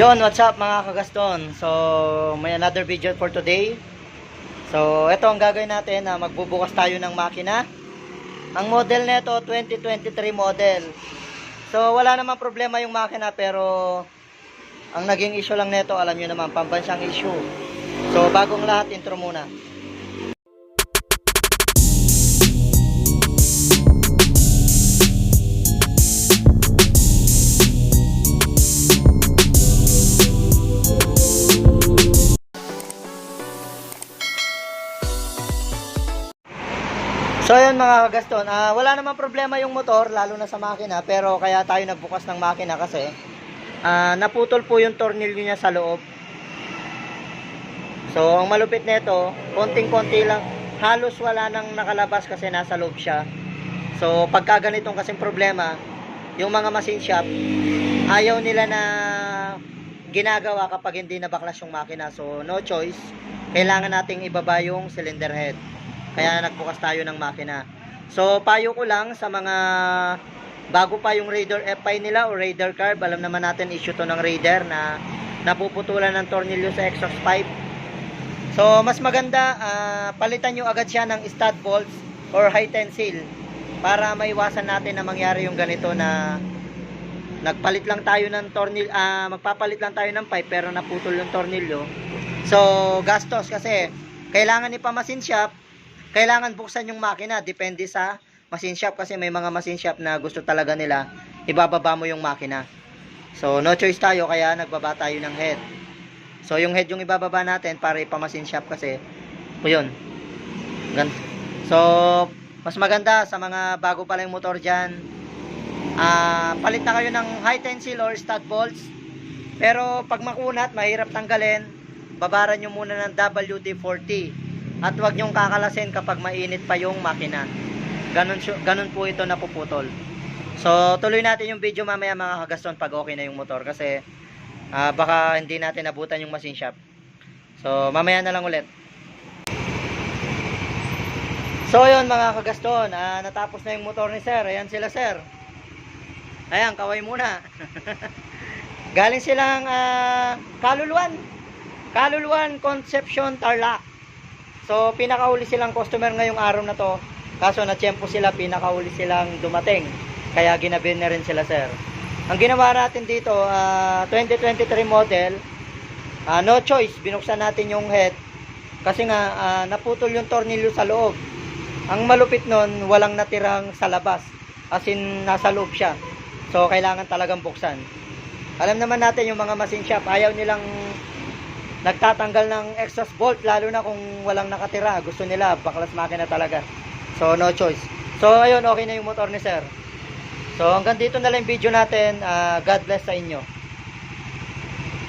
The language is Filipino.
Yon, what's up mga kagaston? So, may another video for today. So, ito ang gagawin natin na magbubukas tayo ng makina. Ang model nito 2023 model. So, wala namang problema yung makina pero ang naging issue lang nito, alam nyo naman, pambansang issue. So, bagong lahat, intro muna. So ayun mga kagaston, ah, wala namang problema yung motor lalo na sa makina pero kaya tayo nagbukas ng makina kasi ah, naputol po yung tornilyo niya sa loob. So ang malupit nito, konting-konti lang, halos wala nang nakalabas kasi nasa loob siya. So pagka ganitong kasing problema, yung mga machine shop ayaw nila na ginagawa kapag hindi nabaklas yung makina. So no choice, kailangan nating ibaba yung cylinder head. Kaya nagbukas tayo ng makina. So, payo ko lang sa mga bago pa yung Raider F5 nila o Raider carb. Alam naman natin issue to ng Raider na napuputulan ng tornilyo sa exhaust pipe. So, mas maganda ah, palitan nyo agad siya ng stud bolts or high tensile para maiwasan natin na mangyari yung ganito na nagpalit lang tayo ng tornilyo, ah, magpapalit lang tayo ng pipe pero naputol yung tornilyo. So, gastos kasi kailangan ipamasin shop kailangan buksan yung makina depende sa machine shop kasi may mga machine shop na gusto talaga nila ibababa mo yung makina. So no choice tayo kaya nagbaba tayo ng head. So yung head yung ibababa natin para ipamachine shop kasi yun. So mas maganda sa mga bago pa lang motor dyan ah palit na kayo ng high tensile or stud bolts. Pero pag makunat mahirap tanggalin babaran nyo muna ng WD-40 at huwag nyong kakalasin kapag mainit pa yung makina. Ganun, ganun po ito napuputol. So, tuloy natin yung video mamaya mga kagaston pag okay na yung motor kasi ah, baka hindi natin nabutan yung machine shop. So, mamaya na lang ulit. So, yun mga kagaston, ah, natapos na yung motor ni sir. Ayan sila sir. Ayan, kaway muna. Galing silang ah, Kaluluan. Kaluluan Conception Tarlac. So, pinakauli silang customer ngayong araw na to. Kaso na tiyempo sila, pinakauli silang dumating. Kaya ginabi na rin sila, sir. Ang ginawa natin dito, ah, 2023 model, ah, no choice, binuksan natin yung head. Kasi nga, ah, naputol yung tornilyo sa loob. Ang malupit nun, walang natirang sa labas. As in, nasa loob siya. So, kailangan talagang buksan. Alam naman natin yung mga machine shop, ayaw nilang nagtatanggal ng exhaust bolt lalo na kung walang nakatira. Gusto nila baklas makina talaga. So no choice. So ayun okay na yung motor ni sir. So hanggang dito na lang yung video natin. Ah, God bless sa inyo